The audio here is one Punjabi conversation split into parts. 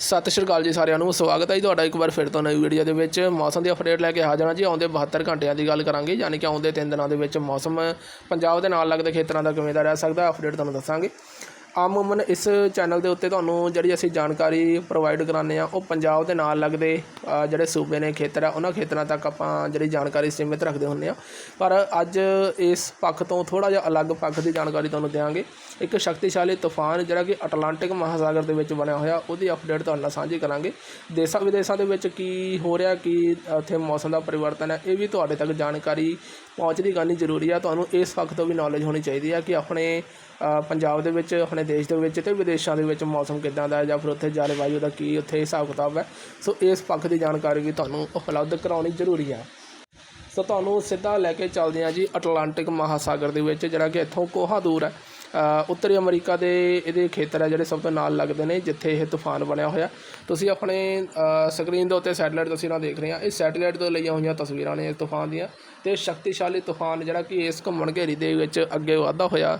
ਸਤਿ ਸ਼੍ਰੀ ਅਕਾਲ ਜੀ ਸਾਰਿਆਂ ਨੂੰ, ਸਵਾਗਤ ਹੈ ਜੀ ਤੁਹਾਡਾ ਇੱਕ ਵਾਰ ਫਿਰ ਤੋਂ ਨਵੀਂ ਵੀਡੀਓ ਦੇ ਵਿੱਚ। ਮੌਸਮ ਦੀ ਅਪਡੇਟ ਲੈ ਕੇ ਹਾਜ਼ਰ ਹਾਂ ਜੀ, ਆਉਂਦੇ 72 ਘੰਟਿਆਂ ਦੀ ਗੱਲ ਕਰਾਂਗੇ, ਯਾਨੀ ਕਿ ਆਉਂਦੇ 3 ਦਿਨਾਂ ਦੇ ਵਿੱਚ ਮੌਸਮ ਪੰਜਾਬ ਦੇ ਨਾਲ ਲੱਗਦੇ ਖੇਤਰਾਂ ਦਾ ਕਿਵੇਂ ਦਾ ਰਹਿ ਸਕਦਾ ਅਪਡੇਟ ਤੁਹਾਨੂੰ ਦੱਸਾਂਗੇ। ਆਮੂਮਨ ਇਸ ਚੈਨਲ ਦੇ ਉੱਤੇ ਤੁਹਾਨੂੰ ਜਿਹੜੀ ਅਸੀਂ ਜਾਣਕਾਰੀ ਪ੍ਰੋਵਾਈਡ ਕਰਾਉਂਦੇ ਆ ਉਹ ਪੰਜਾਬ ਦੇ ਨਾਲ ਲੱਗਦੇ ਜਿਹੜੇ ਸੂਬੇ ਨੇ ਖੇਤਰ ਆ, ਉਹਨਾਂ ਖੇਤਰਾਂ ਤੱਕ ਆਪਾਂ ਜਿਹੜੀ ਜਾਣਕਾਰੀ ਸੀਮਿਤ ਰੱਖਦੇ ਹੁੰਦੇ ਆ ਪਰ ਅੱਜ ਇਸ ਪੱਖ ਤੋਂ ਥੋੜਾ ਜਿਹਾ ਅਲੱਗ ਪੱਖ ਦੀ ਜਾਣਕਾਰੀ ਤੁਹਾਨੂੰ ਦਿਆਂਗੇ। ਇੱਕ ਸ਼ਕਤੀਸ਼ਾਲੀ ਤੂਫਾਨ ਜਿਹੜਾ ਕਿ ਅਟਲਾਂਟਿਕ ਮਹਾਸਾਗਰ ਦੇ ਵਿੱਚ ਬਣਿਆ ਹੋਇਆ, ਉਹਦੀ ਅਪਡੇਟ ਤੁਹਾਡੇ ਨਾਲ ਸਾਂਝੀ ਕਰਾਂਗੇ। ਦੇਸ਼ਾਂ ਵਿਦੇਸ਼ਾਂ ਦੇ ਵਿੱਚ ਕੀ ਹੋ ਰਿਹਾ, ਕੀ ਉੱਥੇ ਮੌਸਮ ਦਾ ਪਰਿਵਰਤਨ ਹੈ, ਇਹ ਵੀ ਤੁਹਾਡੇ ਤੱਕ ਜਾਣਕਾਰੀ ਪਹੁੰਚਦੀ ਕਰਨੀ ਜ਼ਰੂਰੀ ਆ। ਤੁਹਾਨੂੰ ਇਸ ਪੱਖ ਤੋਂ ਵੀ ਨੌਲੇਜ ਹੋਣੀ ਚਾਹੀਦੀ ਹੈ ਕਿ ਆਪਣੇ ਪੰਜਾਬ ਦੇ ਵਿੱਚ, ਆਪਣੇ ਦੇਸ਼ ਦੇ ਵਿੱਚ ਤੇ ਵਿਦੇਸ਼ਾਂ ਦੇ ਵਿੱਚ ਮੌਸਮ ਕਿੱਦਾਂ ਦਾ ਜਾਂ ਫਿਰ ਉੱਥੇ ਜਲਵਾਯੂ ਦਾ ਕੀ ਉੱਥੇ ਹਿਸਾਬ ਕਿਤਾਬ ਹੈ। ਸੋ ਇਸ ਪੱਖ ਦੀ ਜਾਣਕਾਰੀ ਵੀ ਤੁਹਾਨੂੰ ਉਪਲਬਧ ਕਰਾਉਣੀ ਜ਼ਰੂਰੀ ਹੈ ਸੋ ਤੁਹਾਨੂੰ ਸਿੱਧਾ ਲੈ ਕੇ ਚੱਲਦੇ ਹਾਂ ਜੀ ਅਟਲਾਂਟਿਕ ਮਹਾਸਾਗਰ ਦੇ ਵਿੱਚ, ਜਿਹੜਾ ਕਿ ਇੱਥੋਂ ਕੋਹਾ ਦੂਰ ਹੈ। ਉੱਤਰੀ ਅਮਰੀਕਾ ਦੇ ਇਹਦੇ ਖੇਤਰ ਹੈ ਜਿਹੜੇ ਸਭ ਤੋਂ ਨਾਲ ਲੱਗਦੇ ਨੇ, ਜਿੱਥੇ ਇਹ ਤੂਫਾਨ ਬਣਿਆ ਹੋਇਆ। ਤੁਸੀਂ ਆਪਣੇ ਸਕਰੀਨ ਦੇ ਉੱਤੇ ਸੈਟਲਾਈਟ ਤਸਵੀਰਾਂ ਦੇਖ ਰਹੇ ਆ। ਇਹ ਸੈਟਲਾਈਟ ਤੋਂ ਲਈਆਂ ਹੋਈਆਂ ਤਸਵੀਰਾਂ ਨੇ ਇਸ ਤੂਫਾਨ ਦੀਆਂ। ਤੇ ਸ਼ਕਤੀਸ਼ਾਲੀ ਤੂਫਾਨ ਜਿਹੜਾ ਕਿ ਇਸ ਘੁੰਮਣ ਘੇਰੀ ਦੇ ਵਿੱਚ ਅੱਗੇ ਵਾਧਾ ਹੋਇਆ।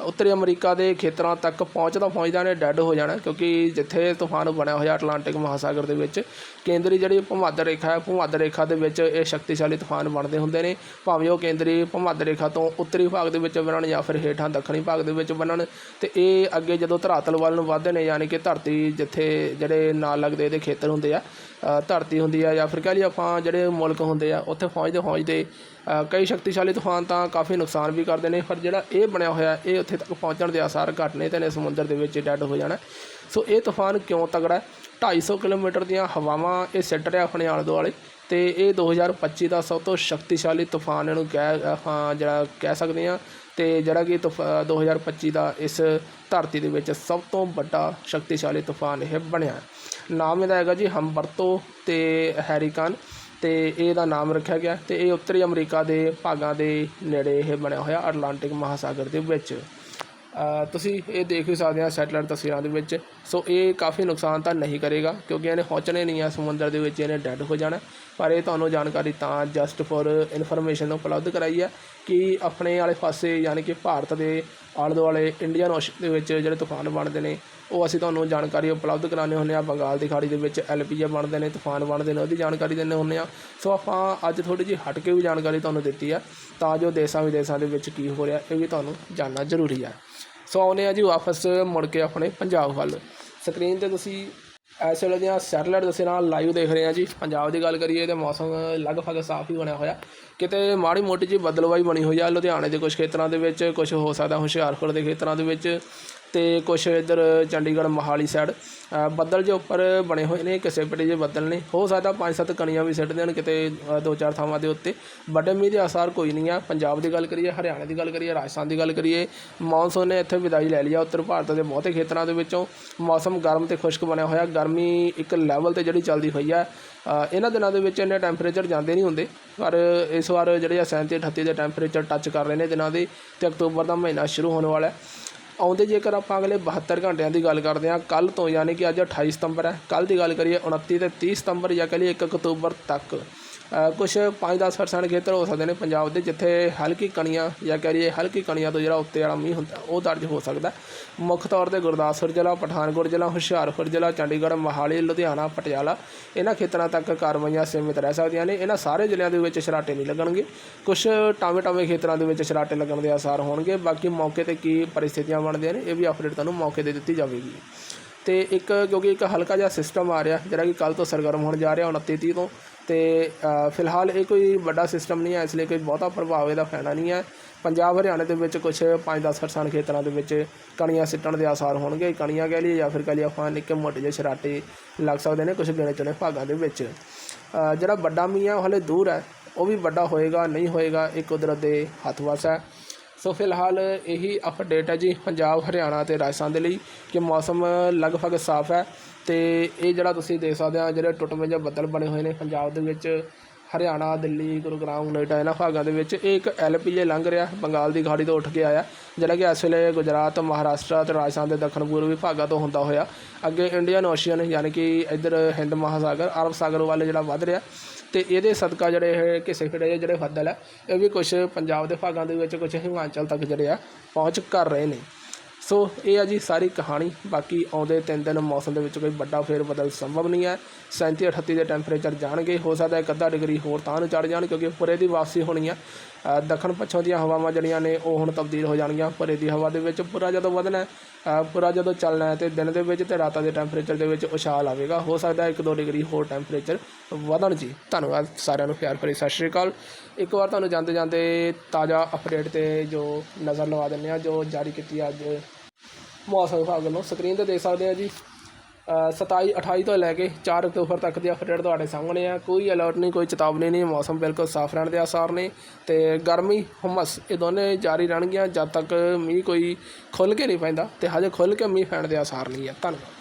ਉੱਤਰੀ ਅਮਰੀਕਾ ਦੇ ਖੇਤਰਾਂ ਤੱਕ ਪਹੁੰਚਦਾ ਪਹੁੰਚਦਾ ਨੇ, ਡੈੱਡ ਹੋ ਜਾਣਾ, ਕਿਉਂਕਿ ਜਿੱਥੇ ਤੂਫਾਨ ਬਣਿਆ ਹੋਇਆ ਅਟਲਾਂਟਿਕ ਮਹਾਸਾਗਰ ਦੇ ਵਿੱਚ, ਕੇਂਦਰੀ ਜਿਹੜੀ ਭੂਮੱਧ ਰੇਖਾ ਹੈ, ਭੂਮੱਧ ਰੇਖਾ ਦੇ ਵਿੱਚ ਇਹ ਸ਼ਕਤੀਸ਼ਾਲੀ ਤੂਫਾਨ ਬਣਦੇ ਹੁੰਦੇ ਨੇ। ਭਾਵੇਂ ਉਹ ਕੇਂਦਰੀ ਭੂਮੱਧ ਰੇਖਾ ਤੋਂ ਉੱਤਰੀ ਭਾਗ ਦੇ ਵਿੱਚ ਬਣਨ ਜਾਂ ਫਿਰ ਹੇਠਾਂ ਦੱਖਣੀ ਭਾਗ ਦੇ ਵਿੱਚ ਬਣਨ ਤੇ ਇਹ ਅੱਗੇ ਜਦੋਂ ਧਰਾਤਲ ਵੱਲ ਨੂੰ ਵੱਧਦੇ ਨੇ, ਯਾਨੀ ਕਿ ਧਰਤੀ ਜਿੱਥੇ ਜਿਹੜੇ ਨਾਲ ਲੱਗਦੇ ਇਹਦੇ ਖੇਤਰ ਹੁੰਦੇ ਆ ਧਰਤੀ ਹੁੰਦੀ ਆ ਜਾਂ ਫਿਰ ਕਹਿ ਲਈਏ ਆਪਾਂ ਜਿਹੜੇ ਮੁਲਕ ਹੁੰਦੇ ਆ, ਉੱਥੇ ਪਹੁੰਚਦੇ ਪਹੁੰਚਦੇ ਕਈ ਸ਼ਕਤੀਸ਼ਾਲੀ ਤੂਫਾਨ ਤਾਂ ਕਾਫੀ ਨੁਕਸਾਨ ਵੀ ਕਰਦੇ ਨੇ, ਪਰ ਜਿਹੜਾ ਇਹ ਬਣਿਆ ਹੋਇਆ, ਇਹ ਉੱਥੇ ਤੱਕ ਪਹੁੰਚਣ ਦੇ ਆਸਾਰ ਘੱਟ ਨੇ ਤੇ ਨੇ ਸਮੁੰਦਰ ਦੇ ਵਿੱਚ ਡੈੱਡ ਹੋ ਜਾਣਾ। ਸੋ ਇਹ ਤੂਫਾਨ ਕਿਉਂ ਤਗੜਾ ਹੈ 250 ਕਿਲੋਮੀਟਰ ਦੀਆਂ ਹਵਾਵਾਂ ਇਹ ਸਿੱਟ ਰਿਹਾ ਆਪਣੇ ਆਲੇ ਦੁਆਲੇ ਤੇ ਇਹ 2025 ਦਾ ਸਭ ਤੋਂ ਸ਼ਕਤੀਸ਼ਾਲੀ ਤੂਫਾਨ ਇਹਨੂੰ ਕਹਿ, ਆਪਾਂ ਜਿਹੜਾ ਕਹਿ ਸਕਦੇ ਆ ਤੇ ਜਿਹੜਾ ਕਿ ਤੂਫ- 2025 ਦਾ ਇਸ ਧਰਤੀ ਦੇ ਵਿੱਚ ਸਭ ਤੋਂ ਵੱਡਾ ਸ਼ਕਤੀਸ਼ਾਲੀ ਤੂਫਾਨ ਇਹ ਬਣਿਆ ਨਾਮ ਇਹਦਾ ਹੈਗਾ ਜੀ ਹਮਬਰਤੋ ਤੇ ਹੈਰੀਕਨ ਤੇ ਇਹਦਾ ਨਾਮ ਰੱਖਿਆ ਗਿਆ ਤੇ ਇਹ ਉੱਤਰੀ ਅਮਰੀਕਾ ਦੇ ਭਾਗਾਂ ਦੇ ਨੇੜੇ ਇਹ ਬਣਿਆ ਹੋਇਆ ਅਟਲਾਂਟਿਕ ਮਹਾਸਾਗਰ ਦੇ ਵਿੱਚ। ਤੁਸੀਂ ਇਹ ਦੇਖ ਵੀ ਸਕਦੇ ਆ ਸੈਟਲਾਈਟ ਤਸਵੀਰਾਂ ਦੇ ਵਿੱਚ। ਸੋ ਇਹ ਕਾਫੀ ਨੁਕਸਾਨ ਤਾਂ ਨਹੀਂ ਕਰੇਗਾ, ਕਿਉਂਕਿ ਇਹਨੇ ਪਹੁੰਚਣੇ ਨਹੀਂ ਆ, ਸਮੁੰਦਰ ਦੇ ਵਿੱਚ ਇਹਨੇ ਡੈੱਡ ਹੋ ਜਾਣਾ। ਪਰ ਇਹ ਤੁਹਾਨੂੰ ਜਾਣਕਾਰੀ ਤਾਂ ਜਸਟ ਫॉर ਇਨਫੋਰਮੇਸ਼ਨ ਉਪਲਬਧ ਕਰਾਈ ਹੈ ਕਿ ਆਪਣੇ ਵਾਲੇ ਪਾਸੇ ਯਾਨੀ ਕਿ ਭਾਰਤ ਦੇ ਆਲੇ ਦੁਆਲੇ ਇੰਡੀਅਨ ਓਸ਼ਨ ਦੇ ਵਿੱਚ ਜਿਹੜੇ ਤੂਫਾਨ ਬਣਦੇ ਨੇ, ਉਹ ਅਸੀਂ ਤੁਹਾਨੂੰ ਜਾਣਕਾਰੀ ਉਪਲਬਧ ਕਰਾਉਂਦੇ ਹੁੰਦੇ ਆ। ਬੰਗਾਲ ਦੀ ਖਾੜੀ ਦੇ ਵਿੱਚ ਐਲਪੀਏ ਬਣਦੇ ਨੇ, ਤੂਫਾਨ ਬਣਦੇ ਨੇ ਉਹਦੀ ਜਾਣਕਾਰੀ ਦਿੰਦੇ ਹੁੰਦੇ ਆ। ਸੋ ਆਪਾਂ ਅੱਜ ਥੋੜੀ ਜਿਹੀ ਹਟ ਕੇ ਵੀ ਜਾਣਕਾਰੀ ਤੁਹਾਨੂੰ ਦਿੱਤੀ ਆ, ਤਾਂ ਜੋ ਦੇਸ਼ਾਂ ਵਿਦੇਸ਼ਾਂ ਦੇ ਵਿੱਚ ਕੀ ਹੋ ਰਿਹਾ, ਇਹ ਵੀ ਤੁਹਾਨੂੰ ਜਾਣਨਾ ਜ਼ਰੂਰੀ ਹੈ ਸੋ ਆਉਂਦੇ ਆ ਜੀ ਵਾਪਸ ਮੁੜ ਕੇ ਆਪਣੇ ਪੰਜਾਬ ਵੱਲ। ਸਕਰੀਨ ਤੇ ਤੁਸੀਂ ਇਸ ਵੇਲੇ ਦੀਆਂ ਸੈਟਲਾਈਟ ਦੱਸੇ ਨਾਲ ਲਾਈਵ ਦੇਖ ਰਹੇ ਆ ਜੀ। ਪੰਜਾਬ ਦੀ ਗੱਲ ਕਰੀਏ ਤੇ ਮੌਸਮ ਲਗਭਗ ਸਾਫ਼ ਹੀ ਬਣਿਆ ਹੋਇਆ। ਕਿਤੇ ਮਾੜੀ ਮੋਟੀ ਜੀ ਬਦਲਵਾਈ ਬਣੀ ਹੋਈ ਆ। ਲੁਧਿਆਣੇ ਦੇ ਕੁਝ ਖੇਤਰਾਂ ਦੇ ਵਿੱਚ ਕੁਝ ਹੋ ਸਕਦਾ ਹੁਸ਼ਿਆਰਪੁਰ ਦੇ ਖੇਤਰਾਂ ਦੇ ਵਿੱਚ ਤੇ ਕੁਝ ਇੱਧਰ ਚੰਡੀਗੜ੍ਹ ਮੋਹਾਲੀ ਸਾਈਡ ਬੱਦਲ ਜੇ ਉੱਪਰ ਬਣੇ ਹੋਏ ਨੇ, ਕਿਸੇ ਪਟੇ ਜੇ ਬੱਦਲ ਨੇ। ਹੋ ਸਕਦਾ ਪੰਜ ਸੱਤ ਕਣੀਆਂ ਵੀ ਸਿੱਟ ਦੇਣ ਕਿਤੇ ਦੋ ਚਾਰ ਥਾਵਾਂ ਦੇ ਉੱਤੇ। ਵੱਡੇ ਮੀਂਹ ਦੇ ਆਸਾਰ ਕੋਈ ਨਹੀਂ ਆ। ਪੰਜਾਬ ਦੀ ਗੱਲ ਕਰੀਏ, ਹਰਿਆਣੇ ਦੀ ਗੱਲ ਕਰੀਏ, ਰਾਜਸਥਾਨ ਦੀ ਗੱਲ ਕਰੀਏ ਮੌਨਸੂਨ ਨੇ ਇੱਥੇ ਵਿਦਾਈ ਲੈ ਲਈ ਆ ਉੱਤਰ ਭਾਰਤ ਦੇ ਬਹੁਤੇ ਖੇਤਰਾਂ ਦੇ ਵਿੱਚੋਂ। ਮੌਸਮ ਗਰਮ ਤੇ ਖੁਸ਼ਕ ਬਣਿਆ ਹੋਇਆ। ਗਰਮੀ ਇੱਕ ਲੈਵਲ ਤੇ ਜਿਹੜੀ ਚੱਲਦੀ ਹੋਈ ਆ। ਇਹਨਾਂ ਦਿਨਾਂ ਦੇ ਵਿੱਚ ਇੰਨੇ ਟੈਂਪਰੇਚਰ ਜਾਂਦੇ ਨਹੀਂ ਹੁੰਦੇ। ਪਰ ਇਸ ਵਾਰ ਜਿਹੜੇ ਆ 37 38 ਦੇ ਟੈਂਪਰੇਚਰ ਟੱਚ ਕਰ ਰਹੇ ਨੇ ਦਿਨਾਂ ਦੇ, ਤੇ ਅਕਤੂਬਰ ਦਾ ਮਹੀਨਾ ਸ਼ੁਰੂ ਹੋਣ ਵਾਲਾ ਹੈ। ਆਉਂਦੇ ਜੇਕਰ ਆਪਾਂ ਅਗਲੇ 72 ਘੰਟਿਆਂ ਦੀ ਗੱਲ ਕਰਦੇ ਹਾਂ ਕੱਲ ਤੋਂ ਯਾਨੀ ਕਿ ਅੱਜ 28 ਸਤੰਬਰ ਹੈ ਕੱਲ ਦੀ ਗੱਲ ਕਰੀਏ 29 ਤੇ 30 ਸਤੰਬਰ ਜਾਂ ਕਹ ਲਈਏ 1 ਅਕਤੂਬਰ ਤੱਕ। ਕੁਝ 5-10% ਖੇਤਰ ਹੋ ਸਕਦੇ ਨੇ ਪੰਜਾਬ ਦੇ, ਜਿੱਥੇ ਹਲਕੀ ਕਣੀਆਂ ਜਾਂ ਕਹ ਲਈਏ ਹਲਕੀ ਕਣੀਆਂ ਤੋਂ ਜਿਹੜਾ ਉੱਤੇ ਵਾਲਾ ਮੀਂਹ ਹੁੰਦਾ, ਉਹ ਦਰਜ ਹੋ ਸਕਦਾ। ਮੁੱਖ ਤੌਰ ਤੇ ਗੁਰਦਾਸਪੁਰ ਜ਼ਿਲ੍ਹਾ, ਪਠਾਨਕੋਟ ਜ਼ਿਲ੍ਹਾ, ਹੁਸ਼ਿਆਰਪੁਰ ਜ਼ਿਲ੍ਹਾ, ਚੰਡੀਗੜ੍ਹ, ਮੋਹਾਲੀ, ਲੁਧਿਆਣਾ, ਪਟਿਆਲਾ, ਇਹਨਾਂ ਖੇਤਰਾਂ ਤੱਕ ਕਾਰਵਾਈਆਂ ਸੀਮਿਤ ਰਹਿ ਸਕਦੀਆਂ ਨੇ। ਇਹਨਾਂ ਸਾਰੇ ਜ਼ਿਲ੍ਹਿਆਂ ਦੇ ਵਿੱਚ ਸ਼ਰਾਟੇ ਨਹੀਂ ਲੱਗਣਗੇ। ਕੁਝ ਟਾਵੇਂ ਟਾਵੇਂ ਖੇਤਰਾਂ ਦੇ ਵਿੱਚ ਸ਼ਰਾਟੇ ਲੱਗਣ ਦੇ ਆਸਾਰ ਹੋਣਗੇ। ਬਾਕੀ ਮੌਕੇ ਤੇ ਕੀ ਪਰਿਸਥਿਤੀਆਂ ਬਣਦੀਆਂ ਨੇ, ਇਹ ਵੀ ਅਪਡੇਟ ਤੁਹਾਨੂੰ ਮੌਕੇ ਤੇ ਦਿੱਤੀ ਜਾਵੇਗੀ। ਤੇ ਇੱਕ ਕਿਉਂਕਿ ਇੱਕ ਹਲਕਾ ਜਿਹਾ ਸਿਸਟਮ ਆ ਰਿਹਾ, ਜਿਹੜਾ ਕਿ ਕੱਲ ਤੋਂ ਸਰਗਰਮ ਹੋਣ ਜਾ ਰਿਹਾ 29 ਤੀਹ ਤੋਂ। ਤੇ ਫਿਲਹਾਲ ਇਹ ਕੋਈ ਵੱਡਾ ਸਿਸਟਮ ਨਹੀਂ ਹੈ, ਇਸ ਲਈ ਕੋਈ ਬਹੁਤਾ ਪ੍ਰਭਾਵ ਇਹਦਾ ਪੈਣਾ ਨਹੀਂ ਹੈ। ਪੰਜਾਬ, ਹਰਿਆਣੇ ਦੇ ਵਿੱਚ ਕੁਝ 5-10% ਖੇਤਰਾਂ ਦੇ ਵਿੱਚ ਕਣੀਆਂ ਸਿੱਟਣ ਦੇ ਆਸਾਰ ਹੋਣਗੇ, ਕਣੀਆਂ ਕਹਿ ਲਈਏ ਜਾਂ ਫਿਰ ਕਹਿ ਲਈਏ ਆਪਾਂ ਨਿੱਕੇ ਮੋਟੇ ਜਿਹੇ ਸ਼ਰਾਟੇ ਲੱਗ ਸਕਦੇ ਨੇ ਕੁਝ ਗਿਣੇ ਚੁਣੇ ਭਾਗਾਂ ਦੇ ਵਿੱਚ। ਜਿਹੜਾ ਵੱਡਾ ਮੀਂਹ ਹੈ ਹਲੇ ਦੂਰ ਹੈ, ਉਹ ਵੀ ਵੱਡਾ ਹੋਏਗਾ, ਨਹੀਂ ਹੋਏਗਾ ਇਹ ਕੁਦਰਤ ਦੇ ਹੱਥ ਵੱਸ ਹੈ। ਸੋ ਫਿਲਹਾਲ ਇਹੀ ਅਪਡੇਟ ਹੈ ਜੀ ਪੰਜਾਬ, ਹਰਿਆਣਾ ਤੇ ਰਾਜਸਥਾਨ ਦੇ ਲਈ ਕਿ ਮੌਸਮ ਲਗਭਗ ਸਾਫ਼ ਹੈ ਤੇ ਇਹ ਜਿਹੜਾ ਤੁਸੀਂ ਦੇਖ ਸਕਦੇ ਆ ਜਿਹੜੇ ਟੁੱਟਵੇਂ ਜਿਹੇ ਬੱਦਲ ਬਣੇ ਹੋਏ ਨੇ ਪੰਜਾਬ ਦੇ ਵਿੱਚ ਹਰਿਆਣਾ, ਦਿੱਲੀ, ਗੁਰੂਗ੍ਰਾਮ ਨੋਇਡਾ ਇਹਨਾਂ ਭਾਗਾਂ ਦੇ ਵਿੱਚ ਇਹ ਇੱਕ ਐਲਪੀਏ ਲੰਘ ਰਿਹਾ। ਬੰਗਾਲ ਦੀ ਖਾੜੀ ਤੋਂ ਉੱਠ ਕੇ ਆਇਆ, ਜਿਹੜਾ ਕਿ ਇਸ ਵੇਲੇ ਗੁਜਰਾਤ, ਮਹਾਰਾਸ਼ਟਰ ਤੇ ਰਾਜਸਥਾਨ ਦੇ ਦੱਖਣ ਪੂਰਬੀ ਭਾਗਾਂ ਤੋਂ ਹੁੰਦਾ ਹੋਇਆ। ਅੱਗੇ ਇੰਡੀਅਨ ਓਸ਼ੀਅਨ ਯਾਨੀ ਕਿ ਇੱਧਰ ਹਿੰਦ ਮਹਾਸਾਗਰ, ਅਰਬ ਸਾਗਰ ਵੱਲ ਜਿਹੜਾ ਵੱਧ ਰਿਹਾ ਤੇ ਇਹਦੇ ਸਦਕਾ ਜਿਹੜੇ ਇਹ ਕਿਸੇ ਫਿੜੇ ਜਿਹੜੇ ਫੱਦਲ ਹੈ ਇਹ ਵੀ ਕੁਝ ਪੰਜਾਬ ਦੇ ਭਾਗਾਂ ਦੇ ਵਿੱਚ ਕੁਝ ਹਿਮਾਚਲ ਤੱਕ ਜਿਹੜੇ ਆ ਪਹੁੰਚ ਕਰ ਰਹੇ ਨੇ। ਸੋ ਇਹ ਆ ਜੀ ਸਾਰੀ ਕਹਾਣੀ। ਬਾਕੀ ਆਉਂਦੇ ਤਿੰਨ ਦਿਨ ਮੌਸਮ ਦੇ ਵਿੱਚ ਕੋਈ ਵੱਡਾ ਫੇਰ ਬਦਲ ਸੰਭਵ ਨਹੀਂ ਹੈ। 37 38 ਦੇ ਟੈਂਪਰੇਚਰ ਜਾਣਗੇ। ਹੋ ਸਕਦਾ ਇੱਕ ਅੱਧਾ ਡਿਗਰੀ ਹੋਰ ਤਾਂ ਨੂੰ ਚੜ ਜਾਣ ਕਿਉਂਕਿ ਪੁਰੇ ਦੀ ਵਾਪਸੀ ਹੋਣੀ ਆ। ਦੱਖਣ ਪੱਛਮ ਦੀਆਂ ਹਵਾਵਾਂ ਜਿਹੜੀਆਂ ਨੇ, ਉਹ ਹੁਣ ਤਬਦੀਲ ਹੋ ਜਾਣਗੀਆਂ। ਪੁਰੇ ਦੀ ਹਵਾ ਦੇ ਵਿੱਚ ਪੂਰਾ ਜਦੋਂ ਵਧਣਾ ਪੂਰਾ ਜਦੋਂ ਚੱਲਣਾ ਹੈ ਤੇ ਦਿਨ ਦੇ ਵਿੱਚ ਤੇ ਰਾਤਾਂ ਦੇ ਟੈਂਪਰੇਚਰ ਦੇ ਵਿੱਚ ਉਛਾਲ ਆਵੇਗਾ। ਹੋ ਸਕਦਾ ਹੈ ਇੱਕ ਦੋ ਡਿਗਰੀ ਹੋਰ ਟੈਂਪਰੇਚਰ ਵਧਣ ਜੀ। ਧੰਨਵਾਦ ਸਾਰਿਆਂ ਨੂੰ, ਪਿਆਰ ਭਰੀ ਸਤਿ ਸ਼੍ਰੀ ਅਕਾਲ। ਇੱਕ ਵਾਰ ਤੁਹਾਨੂੰ ਜਾਂਦੇ ਜਾਂਦੇ ਤਾਜ਼ਾ ਅਪਡੇਟ ਤੇ ਜੋ ਨਜ਼ਰ ਲਵਾ ਦਿੰਦੇ ਆ ਜੋ ਜਾਰੀ ਕੀਤੀ ਅੱਜ ਮੌਸਮ ਵਿਭਾਗ ਵੱਲੋਂ ਸਕਰੀਨ ਤੇ ਦੇਖ ਸਕਦੇ ਆ ਜੀ ਅ, 27 28 ਤੋਂ ਲੈ ਕੇ 4 ਅਕਤੂਬਰ ਤੱਕ ਦੀ ਅਪਡੇਟ ਤੁਹਾਡੇ ਸਾਹਮਣੇ ਆ। ਕੋਈ ਅਲਰਟ ਨਹੀਂ ਕੋਈ ਚੇਤਾਵਨੀ ਨਹੀਂ ਮੌਸਮ ਬਿਲਕੁਲ ਸਾਫ਼ ਰਹਿਣ ਦੇ ਆਸਾਰ ਨੇ ਤੇ ਗਰਮੀ ਹੁਮਸ ਇਹ ਦੋਨੇ ਜਾਰੀ ਰਹਿਣਗੀਆਂ। ਜਦ ਤੱਕ ਮੀਂਹ ਕੋਈ ਖੁੱਲ ਕੇ ਨਹੀਂ ਪੈਂਦਾ ਤੇ ਹਜੇ ਖੁੱਲ ਕੇ ਮੀਂਹ ਪੈਣ ਦੇ ਆਸਾਰ ਨਹੀਂ ਆ। ਧੰਨਵਾਦ।